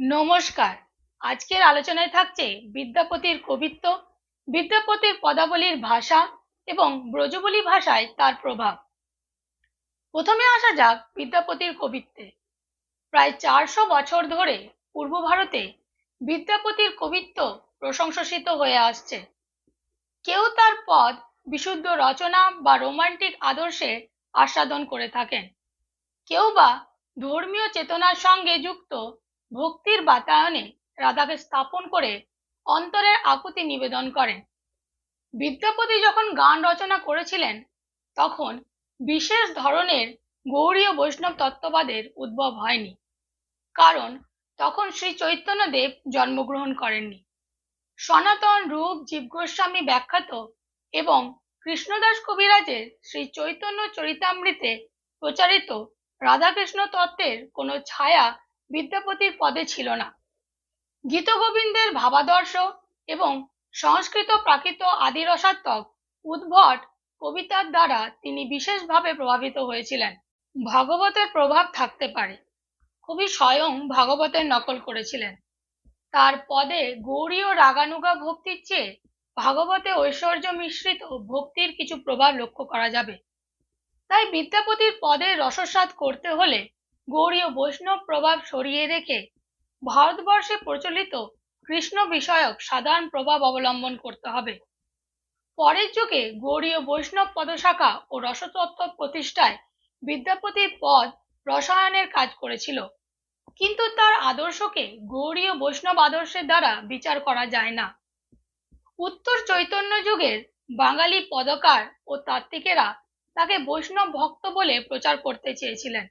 নমস্কার। আজকের আলোচনায় থাকছে বিদ্যাপতির কবিত্ব, বিদ্যাপতির পদাবলীর ভাষা এবং ব্রজবলী ভাষায় তার প্রভাব। প্রথমে আসা যাক বিদ্যাপতির কবিত্বে। প্রায় চারশো বছর ধরে পূর্ব ভারতে বিদ্যাপতির কবিত্ব প্রশংসিত হয়ে আসছে। কেউ তার পদ, বিশুদ্ধ রচনা বা রোমান্টিক আদর্শে আস্বাদন করে থাকেন। কেউ বা ধর্মীয় চেতনার সঙ্গে যুক্ত ভক্তির বাতায়নে রাধাকে স্থাপন করে অন্তরের আকুতি নিবেদন করেন। বিদ্যাপতি যখন গান রচনা করেছিলেন, তখন বিশেষ ধরনের গৌরীয় বৈষ্ণব তত্ত্ববাদের উদ্ভব হয়নি, কারণ তখন শ্রী চৈতন্যদেব জন্মগ্রহণ করেননি। সনাতন রূপ জীব গোস্বামী ব্যাখ্যাত এবং কৃষ্ণদাস কবিরাজের শ্রী চৈতন্য চরিতামৃতে প্রচারিত রাধাকৃষ্ণ তত্ত্বের কোনো ছায়া বিদ্যাপতির পদে ছিল না। গীতগোবিন্দের ভাবাদর্শ এবং সংস্কৃত প্রাকৃত আদিরসাত্মক উদ্ভট কবিতার দ্বারা তিনি বিশেষভাবে প্রভাবিত হয়েছিলেন। ভাগবতের প্রভাব থাকতে পারে। কবি স্বয়ং ভাগবতের নকল করেছিলেন। তার পদে গৌরী ও রাগানুগা ভক্তির চেয়ে ভাগবতে ঐশ্বর্য মিশ্রিত ভক্তির কিছু প্রভাব লক্ষ্য করা যাবে। তাই বিদ্যাপতির পদে রসস্বাদ করতে হলে গৌরীয় বৈষ্ণব প্রভাব সরিয়ে রেখে ভারতবর্ষে প্রচলিত কৃষ্ণ বিষয়ক সাধারণ প্রভাব অবলম্বন করতে হবে। পরের যুগে গৌরীয় বৈষ্ণব পদশাখা ও রসতত্ত্ব প্রতিষ্ঠায় বিদ্যাপতির পদ রসায়নের কাজ করেছিল। কিন্তু তার আদর্শকে গৌরীয় বৈষ্ণব আদর্শের দ্বারা বিচার করা যায় না। উত্তর চৈতন্য যুগের বাঙালি পদকার ও তাত্ত্বিকেরা তাকে বৈষ্ণব ভক্ত বলে প্রচার করতে চেয়েছিলেন।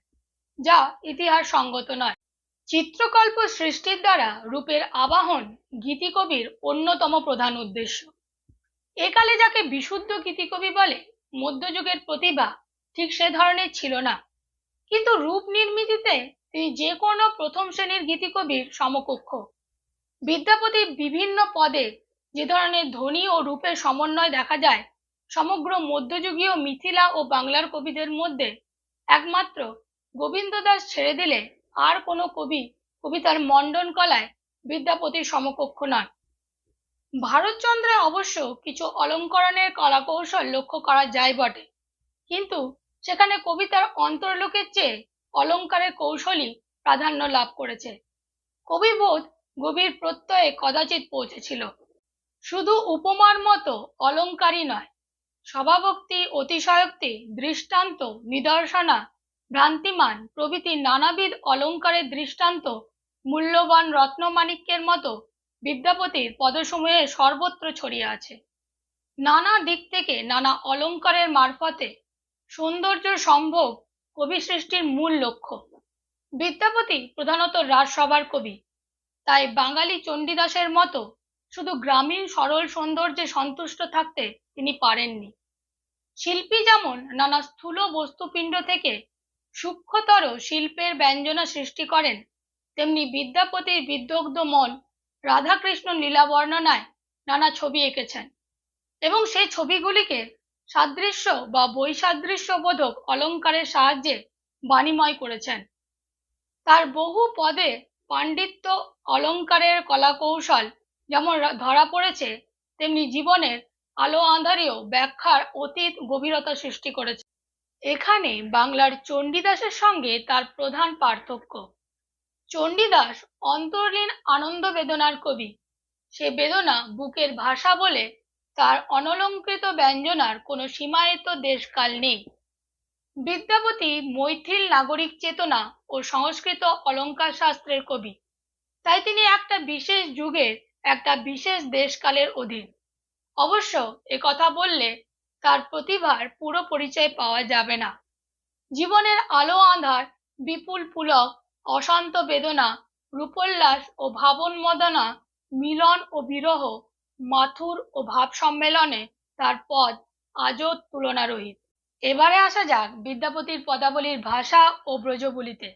যা ইতিহাস সঙ্গত নয়। চিত্রকল্প সৃষ্টির দ্বারা রূপের আবাহন গীতিকবির অন্যতম প্রধান উদ্দেশ্য। একালে যাকে বিশুদ্ধ গীতিকবি বলে, মধ্যযুগের প্রতিভা ঠিক সে ধরনের ছিল না। কিন্তু রূপ নির্মিতিতে তিনি যে কোনো প্রথম শ্রেণির গীতিকবির সমকক্ষ। বিদ্যাপতির বিভিন্ন পদে যে ধরনের ধ্বনি ও রূপের সমন্বয় দেখা যায়, সমগ্র মধ্যযুগীয় মিথিলা ও বাংলার কবিদের মধ্যে একমাত্র গোবিন্দ দাস ছেড়ে দিলে আর কোনো কবি কবিতার মণ্ডন কলায় বিদ্যাপতির সমকক্ষ নয় ভারতচন্দ্রে অবশ্য কিছু অলঙ্করণের কলাকৌশল লক্ষ্য করা যায় বটে। কিন্তু সেখানে কবিতার অন্তর্লোকের চেয়ে অলঙ্কারের কৌশলই প্রাধান্য লাভ করেছে। কবিবোধ গভীর প্রত্যয়ে কদাচিৎ পৌঁছেছিল। শুধু উপমার মতো অলঙ্কারই নয়, স্বভাবক্তি, অতিশয়োক্তি, দৃষ্টান্ত, নিদর্শনা ভ্রান্তিমান প্রভৃতি নানাবিধ অলঙ্কারের দৃষ্টান্ত মূল্যবান রত্নমাণিক্যের মতো বিদ্যাপতির পদসমূহে সর্বত্র ছড়িয়ে আছে। নানা দিক থেকে নানা অলঙ্কারের মারফতে সৌন্দর্য সম্ভব কবি সৃষ্টির মূল লক্ষ্য। বিদ্যাপতি প্রধানত রাজসভার কবি। তাই বাঙালি চণ্ডীদাসের মতো শুধু গ্রামীণ সরল সৌন্দর্যে সন্তুষ্ট থাকতে তিনি পারেননি। শিল্পী যেমন নানা স্থূল বস্তুপিণ্ড থেকে সূক্ষ্মতর শিল্পের ব্যঞ্জনা সৃষ্টি করেন। তেমনি বিদ্যাপতির বিদগ্ধ মন রাধাকৃষ্ণ লীলা বর্ণনায় নানা ছবি এঁকেছেন এবং সেই ছবিগুলিকে সাদৃশ্য বা বৈসাদৃশ্য বোধক অলঙ্কারের সাহায্যে বাণীময় করেছেন। তার বহু পদে পাণ্ডিত্য অলঙ্কারের কলাকৌশল যেমন ধরা পড়েছে, তেমনি জীবনের আলো আঁধারেও ব্যাখ্যার অতীত গভীরতা সৃষ্টি করেছে। এখানে বাংলার চণ্ডীদাসের সঙ্গে তার প্রধান পার্থক্য। চণ্ডীদাস অন্তর্লীন আনন্দ বেদনার কবি। সে বেদনা বুকের ভাষা বলে তার অনলঙ্কৃত ব্যঞ্জনার কোনো সীমায়িত দেশকাল নেই। বিদ্যাপতি মৈথিল নাগরিক চেতনা ও সংস্কৃত অলঙ্কার শাস্ত্রের কবি। তাই তিনি একটা বিশেষ যুগের, একটা বিশেষ দেশকালের অধীন। অবশ্য কথা বললে তার প্রতিভার পুরো পরিচয় পাওয়া যাবে না। জীবনের আলো আঁধার, বিপুল পুলক, অশান্ত বেদনা, রূপোল্লাস ও ভাবন মদনা মিলন ও বিরহ, মাথুর ও ভাব সম্মেলনে তার পদ আজও তুলনারহিত। এবারে আসা যাক বিদ্যাপতির পদাবলীর ভাষা ও ব্রজবলিতে।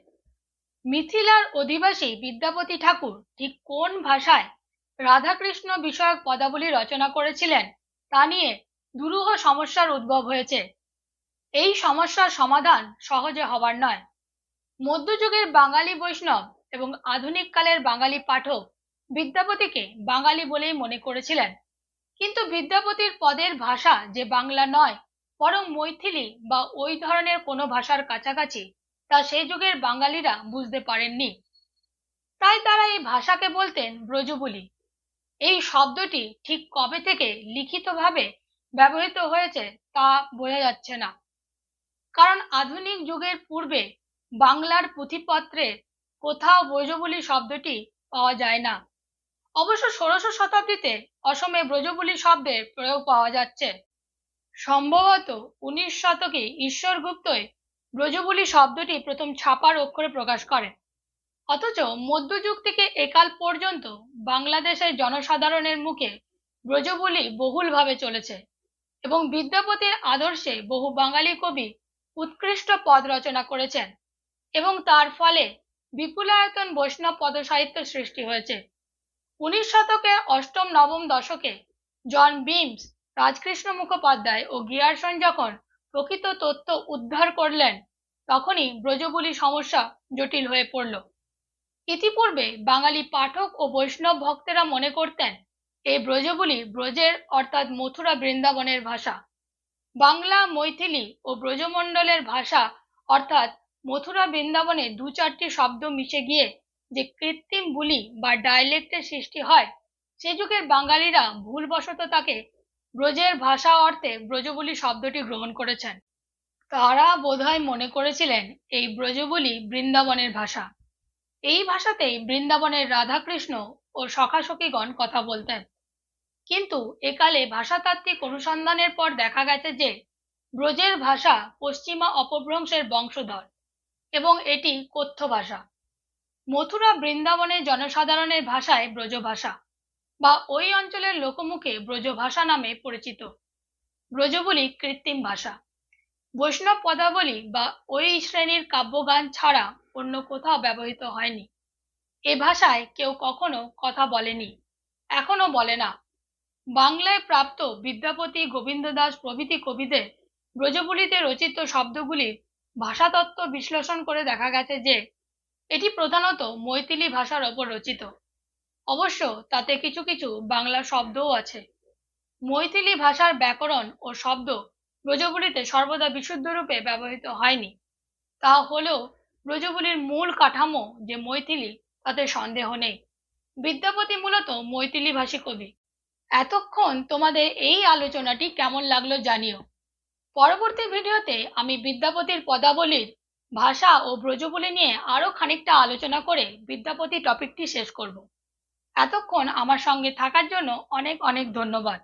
মিথিলার অধিবাসী বিদ্যাপতি ঠাকুর ঠিক কোন ভাষায় রাধাকৃষ্ণ বিষয়ক পদাবলী রচনা করেছিলেন তা নিয়ে দুরূহ সমস্যার উদ্ভব হয়েছে। এই সমস্যার সমাধান সহজে হবার নয়। মধ্যযুগের বাঙালি বৈষ্ণব এবং আধুনিক কালের বাঙালি পাঠক বিদ্যাপতিকে বাঙালি বলেই মনে করেছিলেন। কিন্তু বিদ্যাপতির পদের ভাষা যে বাংলা নয়, বরং মৈথিলি বা ওই ধরনের কোনো ভাষার কাছাকাছি, তা সেই যুগের বাঙালিরা বুঝতে পারেননি। তাই তারা এই ভাষাকে বলতেন ব্রজবুলি। এই শব্দটি ঠিক কবে থেকে লিখিতভাবে ব্যবহৃত হয়েছে তা বোঝা যাচ্ছে না। কারণ আধুনিক যুগের পূর্বে বাংলার পুঁথিপত্রে কোথাও ব্রজবুলি শব্দটি পাওয়া যায় না। অবশ্য ষোড়শ শতাব্দীতে অসমে ব্রজবুলি শব্দের প্রয়োগ পাওয়া যাচ্ছে। সম্ভবত উনিশ শতকে ঈশ্বর গুপ্তই ব্রজবুলি শব্দটি প্রথম ছাপার অক্ষরে প্রকাশ করেন। অথচ মধ্যযুগ থেকে একাল পর্যন্ত বাংলাদেশের জনসাধারণের মুখে ব্রজবুলি বহুলভাবে চলেছে। এবং বিদ্যাপতির আদর্শে বহু বাঙালি কবি উৎকৃষ্ট পদ রচনা করেছেন এবং তার ফলে বিপুলায়তন বৈষ্ণব পদসাহিত্য সৃষ্টি হয়েছে। উনিশ শতকের অষ্টম নবম দশকে জন বিমস, রাজকৃষ্ণ মুখোপাধ্যায় ও গিয়ারসন যখন প্রকৃত তথ্য উদ্ধার করলেন, তখনই ব্রজবুলি সমস্যা জটিল হয়ে পড়ল। ইতিপূর্বে বাঙালি পাঠক ও বৈষ্ণব ভক্তেরা মনে করতেন এই ব্রজবুলি ব্রজের অর্থাৎ মথুরা বৃন্দাবনের ভাষা। বাংলা মৈথিলি ও ব্রজমণ্ডলের ভাষা অর্থাৎ মথুরা বৃন্দাবনে দু চারটি শব্দ মিশে গিয়ে যে কৃত্রিম বুলি বা ডায়ালেক্টের সৃষ্টি হয়, সে যুগের বাঙালিরা ভুলবশত তাকে ব্রজের ভাষা অর্থে ব্রজবুলি শব্দটি গ্রহণ করেছেন। তারা বোধহয় মনে করেছিলেন এই ব্রজবুলি বৃন্দাবনের ভাষা। এই ভাষাতেই বৃন্দাবনের রাধাকৃষ্ণ ও সখাসখীগণ কথা বলতেন। কিন্তু একালে ভাষাতাত্ত্বিক অনুসন্ধানের পর দেখা গেছে যে, ব্রজের ভাষা পশ্চিমা অপভ্রংশের বংশধর এবং এটি কথ্য ভাষা। মথুরা বৃন্দাবনের জনসাধারণের ভাষায় ব্রজভাষা বা ওই অঞ্চলের লোকমুখে ব্রজভাষা নামে পরিচিত। ব্রজবুলি কৃত্রিম ভাষা। বৈষ্ণব পদাবলী বা ওই শ্রেণির কাব্যগান ছাড়া অন্য কোথাও ব্যবহৃত হয়নি। এ ভাষায় কেউ কখনো কথা বলেনি, এখনও বলে না। বাংলায় প্রাপ্ত বিদ্যাপতি গোবিন্দ দাস প্রভৃতি কবিদের ব্রজবুলিতে রচিত শব্দগুলির ভাষাতত্ত্ব বিশ্লেষণ করে দেখা গেছে যে, এটি প্রধানত মৈথিলি ভাষার ওপর রচিত। অবশ্য তাতে কিছু কিছু বাংলা শব্দও আছে। মৈথিলি ভাষার ব্যাকরণ ও শব্দ ব্রজবুলিতে সর্বদা বিশুদ্ধরূপে ব্যবহৃত হয়নি। তা হলেও ব্রজবুলির মূল কাঠামো যে মৈথিলি তাতে সন্দেহ নেই। বিদ্যাপতি মূলত মৈথিলি ভাষী কবি। এতক্ষণ তোমাদের এই আলোচনাটি কেমন লাগল জানিও। পরবর্তী ভিডিওতে আমি বিদ্যাপতির পদাবলীর ভাষা ও ব্রজবুলি নিয়ে আরও খানিকটা আলোচনা করে বিদ্যাপতি টপিকটি শেষ করব। এতক্ষণ আমার সঙ্গে থাকার জন্য অনেক অনেক ধন্যবাদ।